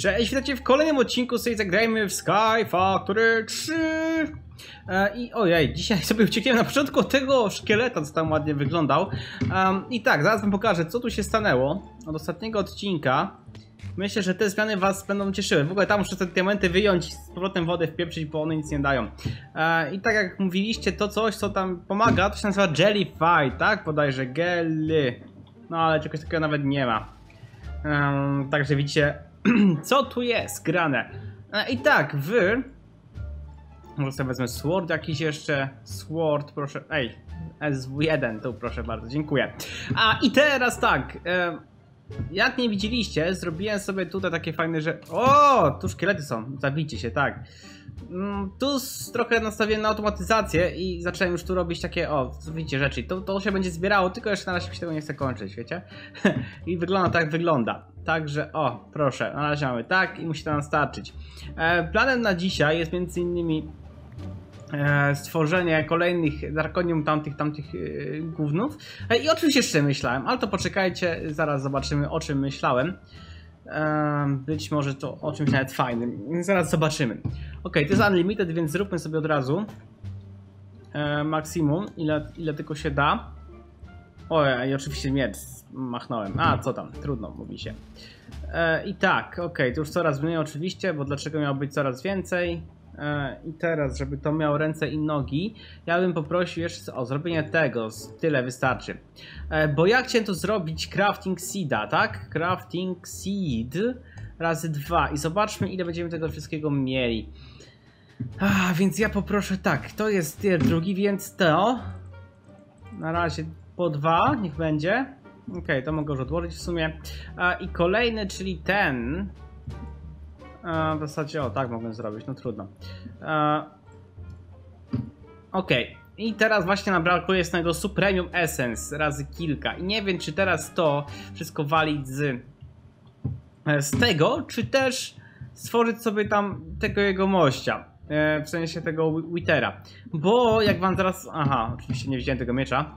Cześć, witajcie w kolejnym odcinku sobie zagrajmy w Sky Factory 3 e, I ojej, dzisiaj sobie uciekniemy na początku tego szkieleta, co tam ładnie wyglądał um, I tak, zaraz wam pokażę, co tu się stanęło od ostatniego odcinka Myślę, że te zmiany was będą cieszyły. W ogóle tam muszę te diamenty wyjąć i z powrotem wodę wpieprzyć, bo one nic nie dają. E, I tak jak mówiliście, to coś, co tam pomaga, to się nazywa Jellyfy, tak? Bodajże, Gelly. No ale czegoś takiego nawet nie ma. Także widzicie, co tu jest grane. E, I tak, wy... Może sobie wezmę sword jakiś jeszcze. Sword, proszę. Ej, SW1, tu proszę bardzo, dziękuję. A i teraz tak. E, jak nie widzieliście, zrobiłem sobie tutaj takie fajne, że... O, tu szkielety są, zabijcie się, tak. Mm, tu trochę nastawiłem na automatyzację i zacząłem już tu robić takie, o, widzicie rzeczy. To, to się będzie zbierało, tylko jeszcze na razie się tego nie chce kończyć, wiecie? I wygląda tak, wygląda. Także, o, proszę, na razie mamy tak i musi to nam starczyć. E, planem na dzisiaj jest między innymi e, stworzenie kolejnych Drakonium tamtych, tamtych e, gównów. E, I o czymś jeszcze myślałem, ale to poczekajcie, zaraz zobaczymy o czym myślałem. Być może to o czymś nawet fajnym. Zaraz zobaczymy. Ok, to jest unlimited, więc zróbmy sobie od razu maksimum, ile, ile tylko się da. O, i oczywiście miecz machnąłem. A, co tam, trudno, mówi się. E, I tak, ok, to już coraz mniej oczywiście, bo dlaczego miało być coraz więcej? E, I teraz, żeby to miało ręce i nogi, ja bym poprosił jeszcze o zrobienie tego, tyle wystarczy. E, bo ja chciałem to zrobić crafting seeda, tak? Crafting seed razy dwa i zobaczmy ile będziemy tego wszystkiego mieli. A, więc ja poproszę tak, to jest tier drugi, więc to na razie po dwa, niech będzie. Ok, to mogę już odłożyć w sumie. I kolejny, czyli ten. W zasadzie, o tak mogę zrobić, no trudno. Ok, i teraz właśnie nam brakuje z tego Supremium Essence razy kilka. I nie wiem, czy teraz to wszystko walić z, e, z tego, czy też stworzyć sobie tam tego jego mościa. E, w sensie tego Wittera. Bo jak wam teraz... Aha, oczywiście nie widziałem tego miecza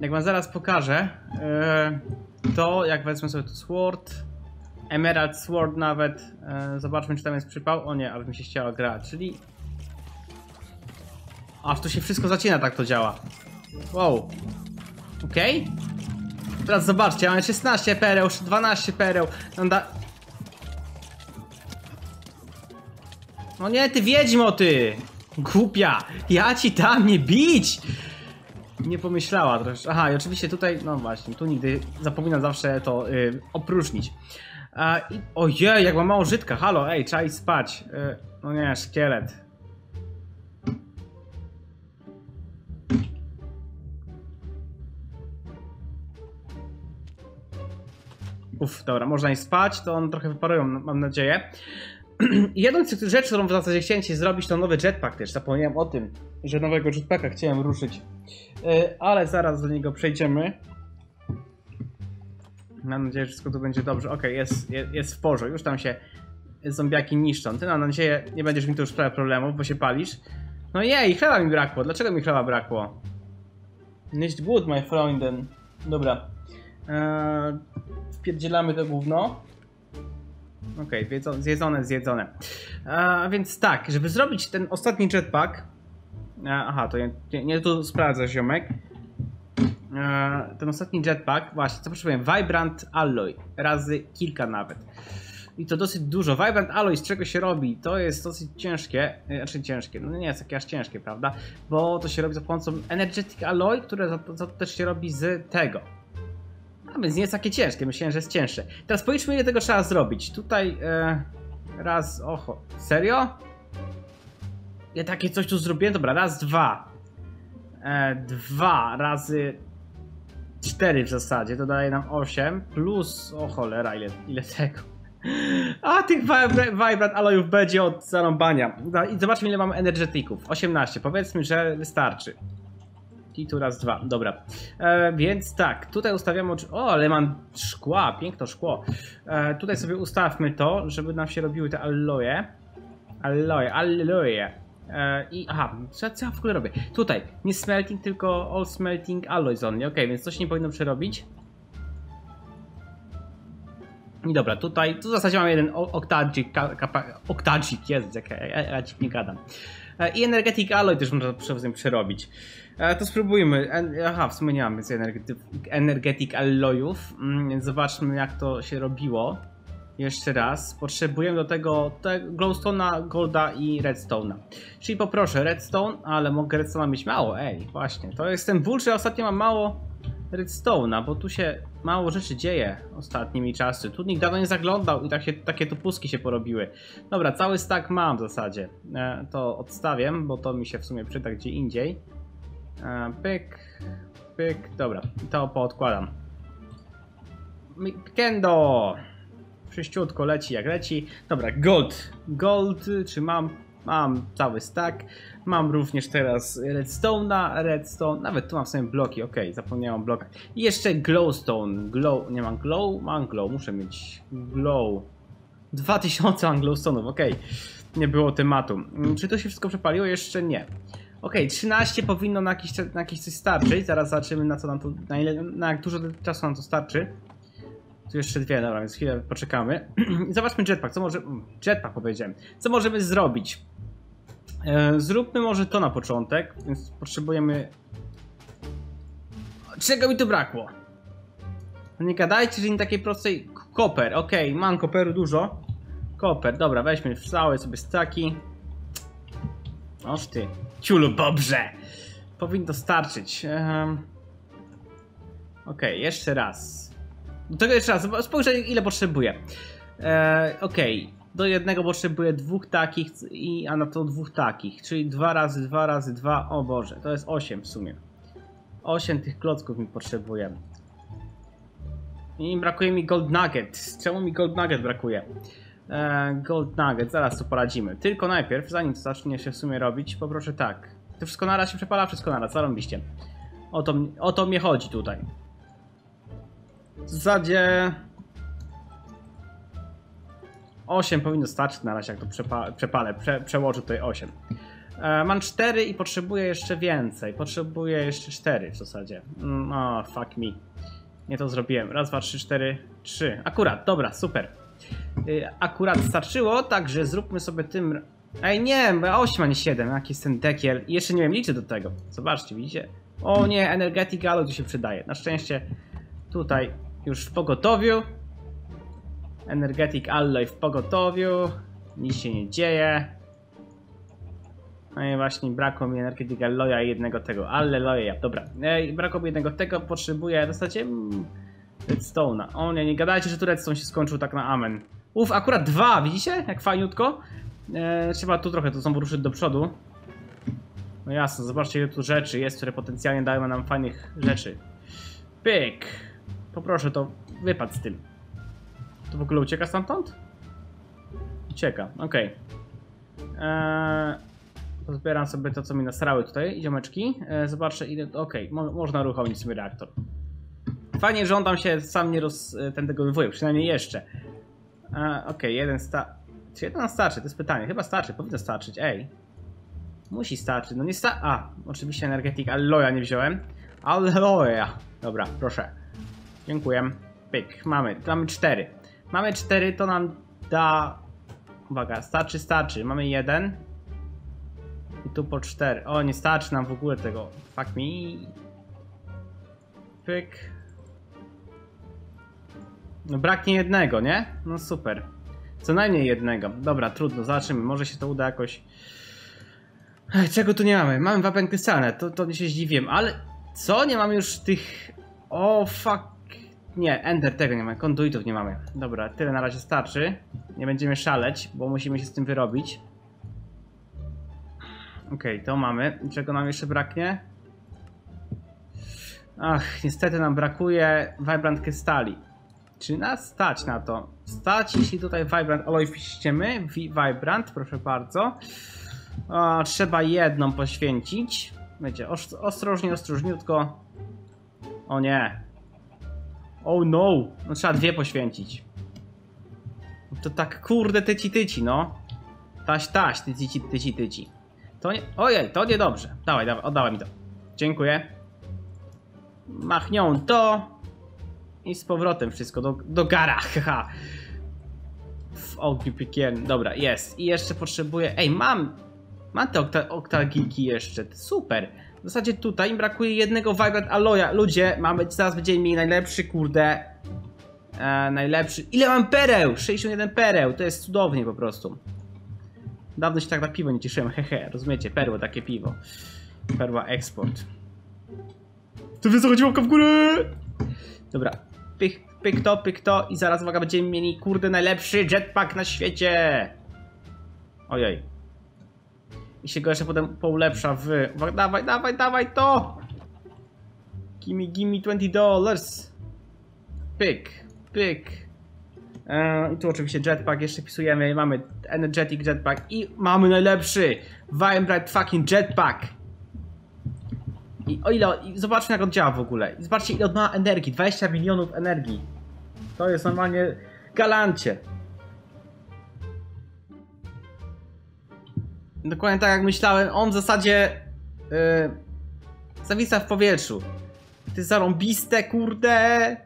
jak wam zaraz pokażę, e, to jak wezmę sobie tu Sword, Emerald Sword nawet, e, zobaczmy czy tam jest przypał. O nie, ale mi się chciała gra, czyli... Aż tu się wszystko zacina, tak to działa. Wow. Okej. Okay. Teraz zobaczcie, mamy 16 pereł, 12 pereł. Da... No nie, ty wiedźmo ty! Głupia! Ja ci tam nie bić! nie pomyślała troszkę. Aha, i oczywiście tutaj, no właśnie, tu nigdy zapominam zawsze to yy, opróżnić. A, i, ojej, jak mam mało żytka, halo, ej, trzeba iść spać. Yy, no nie, szkielet. Uff, dobra, można iść spać, to one trochę wyparują, mam nadzieję. Jedną z tych rzeczy, którą w zasadzie chciałem zrobić, to nowy jetpack też. Zapomniałem o tym, że nowego jetpacka chciałem ruszyć. E, ale zaraz do niego przejdziemy. Mam nadzieję, że wszystko tu będzie dobrze. Ok, jest, jest, jest w porze. Już tam się zombiaki niszczą. Ty mam nadzieję, nie będziesz mi tu już sprawiał problemów, bo się palisz. No jej, chleba mi brakło. Dlaczego mi chleba brakło? Nicht good, my Freunden. Dobra. Eee, wpierdzielamy to gówno. Okej, okay, zjedzone, zjedzone. A więc tak, żeby zrobić ten ostatni jetpack. Aha, to nie, nie tu sprawdza ziomek. Ten ostatni jetpack, właśnie, co potrzebuję? Vibrant Alloy, razy kilka nawet. I to dosyć dużo. Vibrant Alloy, z czego się robi? To jest dosyć ciężkie, e, znaczy ciężkie, no nie jest takie aż ciężkie, prawda? Bo to się robi za pomocą Energetic Alloy, które za, za też się robi z tego a więc nie jest takie ciężkie, myślałem, że jest cięższe. Teraz policzmy ile tego trzeba zrobić. Tutaj e, raz, oho, serio? Ja takie coś tu zrobiłem? Dobra, raz, dwa. E, dwa razy cztery w zasadzie, to daje nam osiem plus, o cholera, ile, ile tego. A tych Vibrant Alloyów będzie od zarąbania. I zobaczmy ile mamy energetyków. 18, powiedzmy, że wystarczy. I tu raz, dwa. Dobra. E, więc tak, tutaj ustawiamy... O, ale mam szkła, piękne szkło. E, tutaj sobie ustawmy to, żeby nam się robiły te alloje. Alloje, alloje. E, I aha, co, co ja w ogóle robię? Tutaj, nie smelting, tylko all smelting alloys only. Ok, więc coś nie powinno przerobić. I dobra, tutaj, tu w zasadzie mamy jeden oktadzik, oktadzik, jest, jak ja, ja, ja nie gadam. E, I Energetic Alloy też można prze- przerobić. E, To spróbujmy. Aha, w sumie nie mam energety- Energetic Alloyów, mm, więc zobaczmy jak to się robiło. Jeszcze raz. Potrzebujemy do tego te Glowstone'a, Golda i Redstone'a. Czyli poproszę Redstone, ale mogę Redstone'a mieć mało. Ej, właśnie. To jest ten ból, że ostatnio mam mało Redstone'a, bo tu się mało rzeczy dzieje ostatnimi czasy. Tu nikt dawno nie zaglądał i takie, takie tu pustki się porobiły. Dobra, cały stack mam w zasadzie. E, to odstawię, bo to mi się w sumie przyda gdzie indziej. E, pyk, pyk, dobra, to poodkładam. Kendo! Przyściutko leci jak leci. Dobra, gold. Gold, czy mam? Mam cały stack. Mam również teraz redstone'a, redstone. Nawet tu mam sobie bloki, ok, zapomniałem o blokach. I jeszcze glowstone. Glow, nie mam glow? Mam glow, muszę mieć glow. 2000 mam glowstone'ów, ok. Nie było tematu. Mm, Czy to się wszystko przepaliło? Jeszcze nie. Ok, 13 powinno na jakiś, na jakiś coś starczyć. Zaraz zobaczymy na co nam to, na, ile, na jak dużo czasu nam to starczy. Tu jeszcze dwie, dobra, więc chwilę poczekamy. Zobaczmy jetpack, co może... mm, Jetpack powiedziałem. Co możemy zrobić? E, zróbmy może to na początek, więc potrzebujemy... Czego mi tu brakło? Nie gadajcie, że nie takiej prostej... Koper, okej, mam koperu dużo. Koper, dobra, weźmy całe sobie staki. Oż ty, ciulu bobrze! Powinno starczyć. Um... Okej, jeszcze raz. Tego jeszcze raz, spojrzę ile potrzebuję. E, Okej, do jednego potrzebuję dwóch takich, i, a na to dwóch takich, czyli dwa razy dwa razy dwa, o Boże, to jest 8 w sumie. 8 tych klocków mi potrzebuję. I brakuje mi Gold Nugget. Czemu mi Gold Nugget brakuje? E, gold Nugget, zaraz to poradzimy. Tylko najpierw, zanim to zacznie się w sumie robić, poproszę tak. To wszystko naraz się przepala, wszystko naraz, zarąbiście. O to, o to mnie chodzi tutaj. W zasadzie 8 powinno starczyć na razie, jak to przepa przepalę. Prze przełożę tutaj 8. E, mam 4 i potrzebuję jeszcze więcej. Potrzebuję jeszcze 4 w zasadzie. Mm, O, fuck me. Nie to zrobiłem. Raz, dwa, trzy, cztery, trzy. Akurat, dobra, super. Y, Akurat starczyło, także zróbmy sobie tym. Ej, nie, bo 8, a nie 7. Jaki jest ten dekiel? I jeszcze nie wiem, liczę do tego. Zobaczcie, widzicie? O nie, Energetic Alloy tu się przydaje. Na szczęście tutaj już w pogotowiu. Energetic Alloy w pogotowiu. Nic się nie dzieje. No i właśnie brakło mi Energetic Alloya i jednego tego. Alleluja, dobra. Ej, brakło mi jednego tego, potrzebuję w zasadzie mm, Redstone'a. O nie, nie gadajcie, że tu Redstone się skończył tak na amen. Uf, akurat dwa, widzicie? Jak fajniutko. E, trzeba tu trochę to znowu ruszyć do przodu. No jasne, zobaczcie ile tu rzeczy jest, które potencjalnie dają nam fajnych rzeczy. Pyk. Poproszę to, wypad z tym. To w ogóle ucieka stamtąd? Ucieka, okej. Eee, Pozbieram sobie to, co mi nasrały tutaj, ziomeczki. Eee, zobaczę ile... Okej, mo można uruchomić sobie reaktor. Fajnie, że on tam się sam nie roz... ten tego wywołuje, przynajmniej jeszcze. Eee, Okej, jeden sta... Czy jeden starczy? To jest pytanie. Chyba starczy, powinno starczyć, ej. Musi starczyć, no nie sta... A, oczywiście energetyk Alloya nie wziąłem. Alloya. Dobra, proszę. Dziękuję. Pyk, mamy, mamy cztery. Mamy cztery, to nam da... Uwaga, starczy, starczy. Mamy jeden. I tu po cztery. O, nie starczy nam w ogóle tego. Fuck me. Pyk. No braknie jednego, nie? No super. Co najmniej jednego. Dobra, trudno, zobaczymy. Może się to uda jakoś... Ech, czego tu nie mamy? Mamy wapen krystalne, to, to się zdziwiłem, ale... Co? Nie mamy już tych... O, fuck. Nie, Ender tego nie mamy, konduitów nie mamy. Dobra, tyle na razie starczy. Nie będziemy szaleć, bo musimy się z tym wyrobić. Okej, to mamy. Czego nam jeszcze braknie? Ach, niestety nam brakuje Vibrant Krystali. Czy nas stać na to? Stać, jeśli tutaj Vibrant Alloy. Vi- Vibrant, proszę bardzo. O, trzeba jedną poświęcić. Os- ostrożnie, ostrożniutko. O nie. Oh no. No trzeba dwie poświęcić. To tak kurde tyci tyci, no. Taś taś, tyci tyci tyci. To nie... Ojej, to niedobrze. Dawaj, dawaj, oddawaj mi to. Dziękuję. Machnią to. I z powrotem wszystko do, do gara, haha. W ogniu piekielnym. Dobra, jest. I jeszcze potrzebuję... Ej, mam! Mam te okta oktalgiki jeszcze. Super. W zasadzie tutaj im brakuje jednego Vibrant Alloya. Ludzie, mamy, zaraz będziemy mieli najlepszy, kurde... E, najlepszy... Ile mam pereł? 61 pereł. To jest cudownie po prostu. Dawno się tak na piwo nie cieszyłem, hehe. Rozumiecie? Perło, takie piwo. Perła eksport. Tu wysoko działka w górę! Dobra. Pyk, pyk to, pyk to i zaraz, uwaga, będziemy mieli, kurde, najlepszy jetpack na świecie! Ojej. I się go jeszcze potem poulepsza w... Dawaj, dawaj, dawaj to! Gimme, gimme 20 dollars. Pyk, pyk. Eee, I tu oczywiście jetpack jeszcze wpisujemy. Mamy energetic jetpack i mamy najlepszy Vibrant fucking jetpack. I o ile, i zobaczmy jak on działa w ogóle. I zobaczcie ile on ma energii, 20 milionów energii. To jest normalnie galancie. Dokładnie tak jak myślałem, on w zasadzie yy, zawisa w powietrzu. Ty zarąbiste, kurde!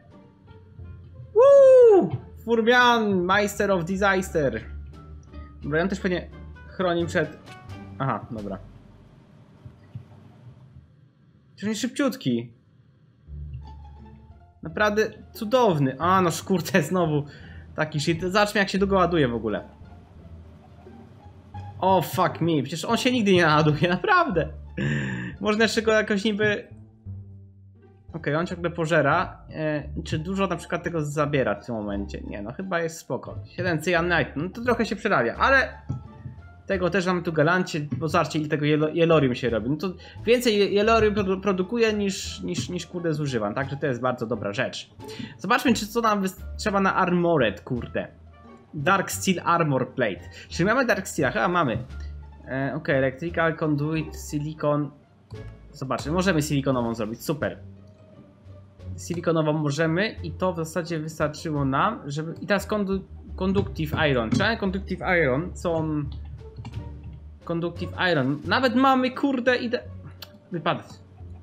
Woo! Furmian, Meister of Disaster. Dobra, ja też pewnie chroni przed... Aha, dobra. Przecież nie szybciutki. Naprawdę cudowny. A, no kurde, znowu taki shit. Zobaczmy jak się długo ładuje w ogóle. O, oh, fuck me. Przecież on się nigdy nie naładuje, naprawdę. Można jeszcze go jakoś niby... Okej, okay, on ciągle pożera. E, czy dużo na przykład tego zabiera w tym momencie? Nie, no chyba jest spoko. 7 Cyan Knight, no to trochę się przerabia, ale... Tego też mamy tu galancie, bo zobaczcie ile tego jelorium się robi. No to więcej jelorium produ produkuje niż, niż, niż kurde zużywam, także to jest bardzo dobra rzecz. Zobaczmy, czy co nam trzeba na Armored, kurde. Dark Steel Armor Plate. Czy mamy Dark Steel? Chyba mamy. E, ok, Electrical Conduit, Silicon. Zobaczmy, możemy silikonową zrobić, super. Silikonową możemy i to w zasadzie wystarczyło nam, żeby... I teraz condu Conductive Iron. Czy Conductive Iron, co on... Conductive Iron. Nawet mamy, kurde, ide... Wypadł.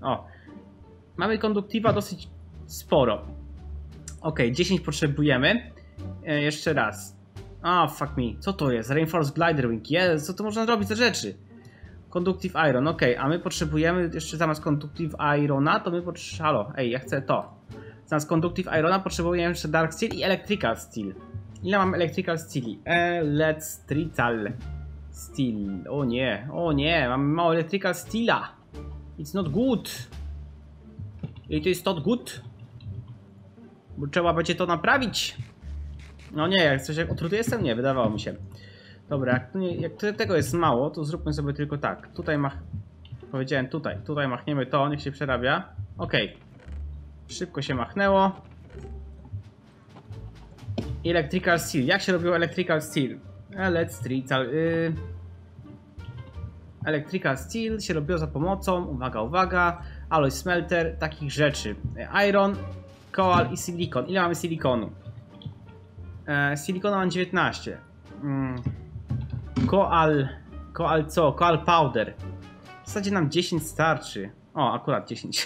O. Mamy konduktywa dosyć sporo. Ok, 10 potrzebujemy. E, jeszcze raz. A, oh, fuck me. Co to jest? Reinforced Glider Wing. Jest, co to można zrobić za rzeczy? Conductive Iron, ok, a my potrzebujemy jeszcze zamiast Conductive Irona, to my potrzebujemy... Halo, ej, ja chcę to. Zamiast Conductive Irona potrzebujemy jeszcze Dark Steel i Electrical Steel. Ile mam Electrical Steeli? Electrical Steel. O nie, o nie, mam mało Electrical Steela. It's not good. It is not good. Bo trzeba będzie to naprawić. No nie, jak coś jak otruty jestem? Nie, wydawało mi się. Dobra, jak, nie, jak tego jest mało, to zróbmy sobie tylko tak. Tutaj mach... Powiedziałem tutaj. Tutaj machniemy to, niech się przerabia. Ok. Szybko się machnęło. Electrical Steel. Jak się robiło Electrical Steel? Electrical... Yy... Electrical Steel się robiło za pomocą, uwaga, uwaga, alloy smelter, takich rzeczy. Iron, coal i silikon. Ile mamy silikonu? E, mam 19. Mm. Koal. Koal co? Koal powder. W zasadzie nam 10 starczy. O, akurat 10.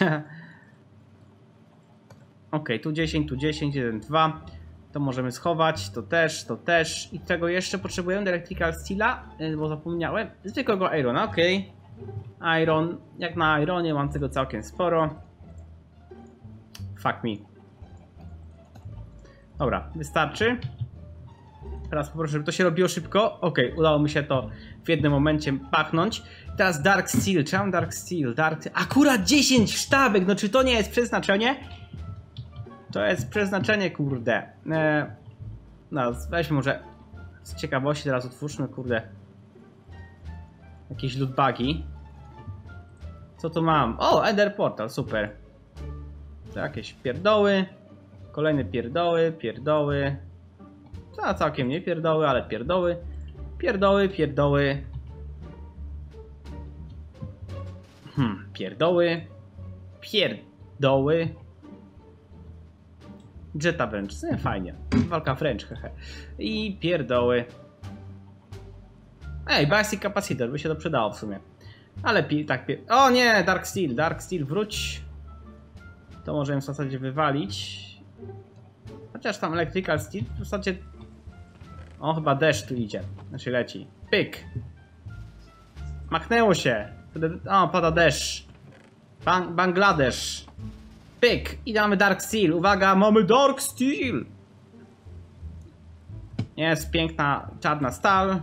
ok, tu 10, tu 10, 1, 2. To możemy schować, to też, to też. I tego jeszcze potrzebujemy Electrical Steela, y, bo zapomniałem. Zwykłego Irona, ok. Iron, jak na Ironie mam tego całkiem sporo. Fuck me. Dobra, wystarczy. Teraz poproszę, żeby to się robiło szybko. Ok, udało mi się to w jednym momencie pachnąć. Teraz Dark Steel, czemu Dark Steel? Dark... Akurat 10 sztabek, no czy to nie jest przeznaczenie? To jest przeznaczenie, kurde. Eee, no, weźmy może z ciekawości teraz otwórzmy, kurde. Jakieś lootbagi. Co tu mam? O, Ender Portal, super. To jakieś pierdoły. Kolejne pierdoły, pierdoły. To całkiem nie pierdoły, ale pierdoły. Pierdoły, pierdoły. Hmm, pierdoły. Pierdoły. Jetta nie, fajnie. Walka wręcz, hehe. I pierdoły. Ej, Basic Capacitor, by się to przydało w sumie. Ale pi tak, pi o nie, Dark Steel, Dark Steel, wróć. To możemy w zasadzie wywalić. Chociaż tam Electrical Steel w zasadzie... O, chyba deszcz tu idzie. Znaczy leci. Pyk! Machnęło się! O, pada deszcz. Bang Bangladesz. Pyk! I mamy Dark Steel. Uwaga, mamy Dark Steel! Jest piękna czarna stal.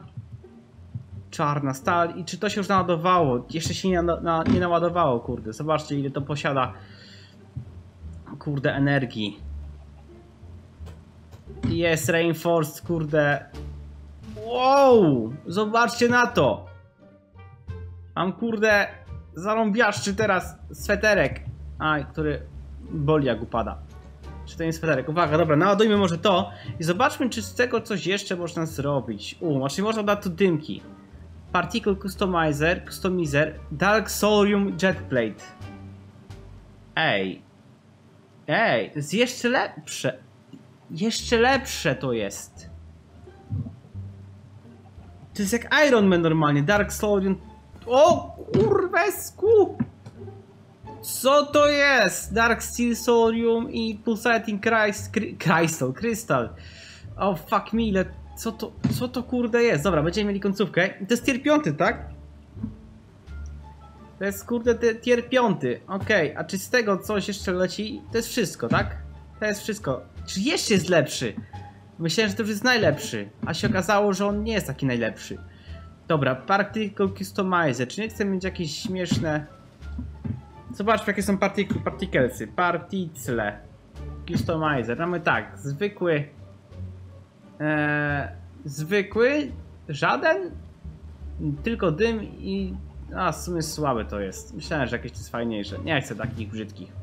Czarna stal. I czy to się już naładowało? Jeszcze się nie, na, nie naładowało, kurde. Zobaczcie, ile to posiada. Kurde, energii. Jest Reinforced, kurde. Wow! Zobaczcie na to! Mam, kurde, zarąbiaszczy teraz sweterek. A, który boli jak upada. Czy to nie sweterek? Uwaga, dobra, naładujmy może to i zobaczmy, czy z tego coś jeszcze można zrobić. U, właśnie można dać tu dymki. Particle Customizer, Customizer, Dark Solium Jetplate. Ej. Ej, jest jeszcze lepsze. Jeszcze lepsze to jest. To jest jak Iron Man normalnie, Dark Solium. O kurwesku! Co to jest? Dark Steel Solium i Pulsating Christ, Crystal, Crystal. Oh, fuck me, ile... Co to, co to kurde jest? Dobra, będziemy mieli końcówkę. To jest tier 5, tak? To jest kurde tier 5. Okej, okay. a czy z tego coś jeszcze leci? To jest wszystko, tak? To jest wszystko. Czy jeszcze jest lepszy? Myślałem, że to już jest najlepszy. A się okazało, że on nie jest taki najlepszy. Dobra, Particle Customizer. Czy nie chcę mieć jakieś śmieszne... Zobaczmy jakie są partic particlesy. Particle. Customizer. Mamy tak, zwykły... Eee, zwykły, żaden, tylko dym i... A, w sumie słabe to jest. Myślałem, że jakieś to jest fajniejsze. Nie chcę takich brzydkich.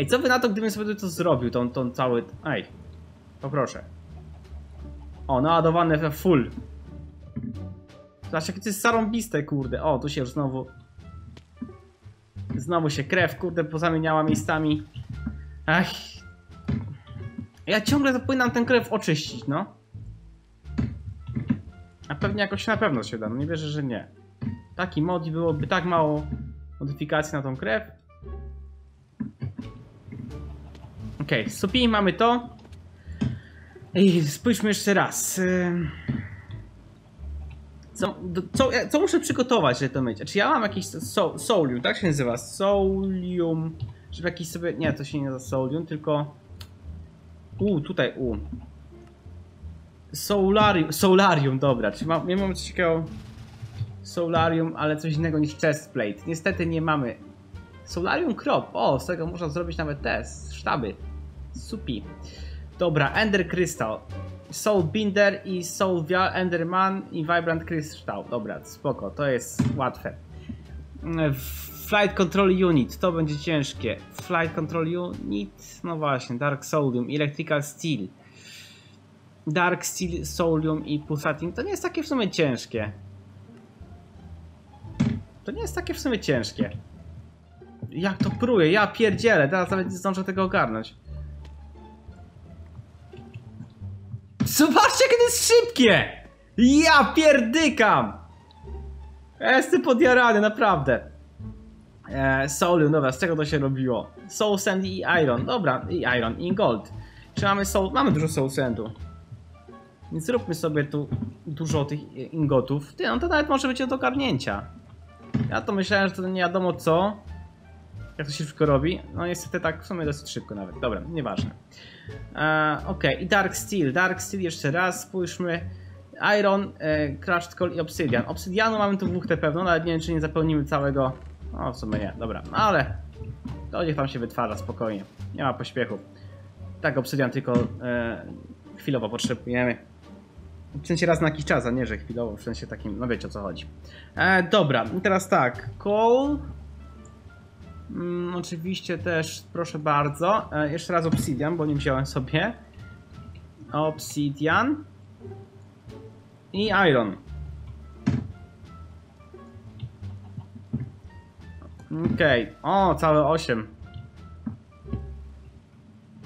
Ej, co wy na to, gdybym sobie to zrobił, tą, tą cały... Ej, poproszę. O, naładowane we full. Zobaczcie, jakie to jest zarąbiste, kurde. O, tu się już znowu... Znowu się krew, kurde, pozamieniała miejscami. Ach. Ja ciągle to powinnam tę krew oczyścić, no. A pewnie jakoś na pewno się da, no nie wierzę, że nie. Taki mod byłoby tak mało modyfikacji na tą krew. Okej, okay, Supi, mamy to. I spójrzmy jeszcze raz. Co, co, co muszę przygotować, żeby to mieć? Czy ja mam jakiś so, solium, tak się nazywa? Solium. Żeby jakiś sobie. Nie, to się nie nazywa solium, tylko. U, tutaj U. Solarium, solarium, dobra. Czy mam, nie mam coś takiego. Solarium, ale coś innego niż chestplate. Niestety nie mamy. Solarium crop. O, z tego można zrobić nawet test. Sztaby. Supi. Dobra, Ender Crystal. Soul Binder i Soul Vial, Enderman i Vibrant Crystal. Dobra, spoko, to jest łatwe. Flight Control Unit, to będzie ciężkie. Flight Control Unit, no właśnie, Dark Soulium, Electrical Steel. Dark Steel, Soulium i Pulsating, to nie jest takie w sumie ciężkie. To nie jest takie w sumie ciężkie. Jak to pruje, ja pierdzielę, teraz nawet nie zdążę tego ogarnąć. Zobaczcie, jakie to jest szybkie! Ja pierdykam! Ja jestem podjarany, naprawdę. E, Soul, dobra, z czego to się robiło? Soul Sand i Iron, dobra, i Iron, i Gold. Czy mamy Soul? Mamy dużo Soul Sandu. Więc zróbmy sobie tu dużo tych ingotów. Ty, no to nawet może być do ogarnięcia. Ja to myślałem, że to nie wiadomo co. Jak to się szybko robi. No niestety tak w sumie dosyć szybko nawet. Dobra, nieważne. E, ok, i Dark Steel. Dark Steel jeszcze raz, spójrzmy. Iron, e, Crushed i Obsidian. Obsidianu mamy tu dwóch te pewno, nawet nie wiem czy nie zapełnimy całego. No w sumie nie, dobra, no ale to niech tam się wytwarza spokojnie. Nie ma pośpiechu. Tak, Obsidian tylko e, chwilowo potrzebujemy. W sensie raz na jakiś czas, a nie, że chwilowo, w sensie takim, no wiecie o co chodzi. E, dobra, teraz tak, Coal, Mm, oczywiście też, proszę bardzo, e, jeszcze raz Obsidian, bo nie wziąłem sobie. Obsidian. I Iron. Okej, okay. o, całe 8.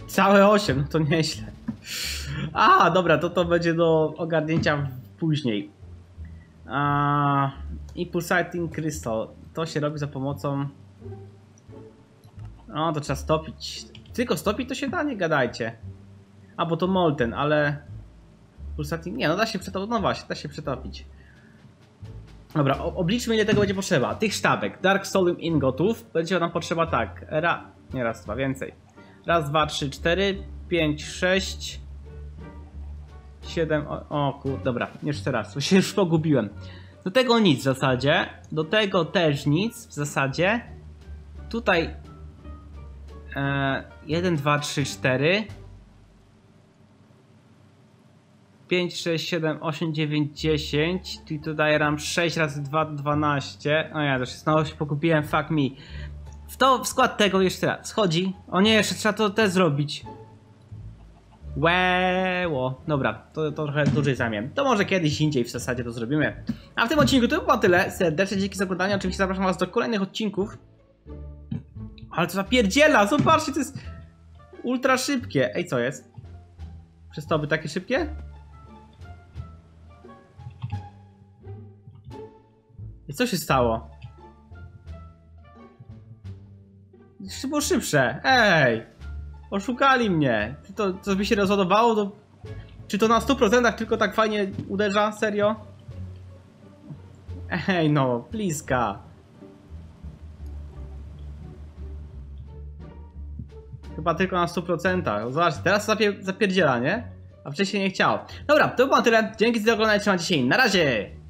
Całe 8, no to nieźle. A, dobra, to to będzie do ogarnięcia później. A, I Pulsating Crystal. To się robi za pomocą o, to trzeba stopić Tylko stopić to się da, nie gadajcie. A, bo to molten, ale... Pulsating... Nie, no da się przetopić, no właśnie, da się przetopić. Dobra, obliczmy ile tego będzie potrzeba. Tych sztabek, Dark Solium Ingotów, będzie nam potrzeba tak. Ra... Nie raz, dwa, więcej. Raz, dwa, trzy, cztery, pięć, sześć... Siedem... O, o kur... Dobra, jeszcze raz, się już pogubiłem. Do tego nic w zasadzie. Do tego też nic w zasadzie. Tutaj... E, 1, 2, 3, 4... 5, 6, 7, 8, 9, 10. Czyli to daje nam 6 razy 2, 12. O ja, znowu się pokupiłem, fuck me. W to, w skład tego jeszcze raz. Schodzi. O nie, jeszcze trzeba to też zrobić. Łeło. Dobra, to, to trochę dłużej zajmie. To może kiedyś indziej w zasadzie to zrobimy. A w tym odcinku to było tyle. Serdecznie dzięki za oglądanie. Oczywiście zapraszam was do kolejnych odcinków. Ale to zapierdziela, zobaczcie, to jest ultra szybkie. Ej, co jest? Przez to by takie szybkie? I co się stało? Jeszcze było szybsze. Ej! Oszukali mnie. Czy to coś by się rozładowało? To... Czy to na 100% tylko tak fajnie uderza? Serio? Ej, no, bliska. Chyba tylko na 100%. Zobacz, teraz zapie zapierdziela, nie? A wcześniej nie chciało. Dobra, to było tyle. Dzięki za oglądanie, trzymajcie się na razie!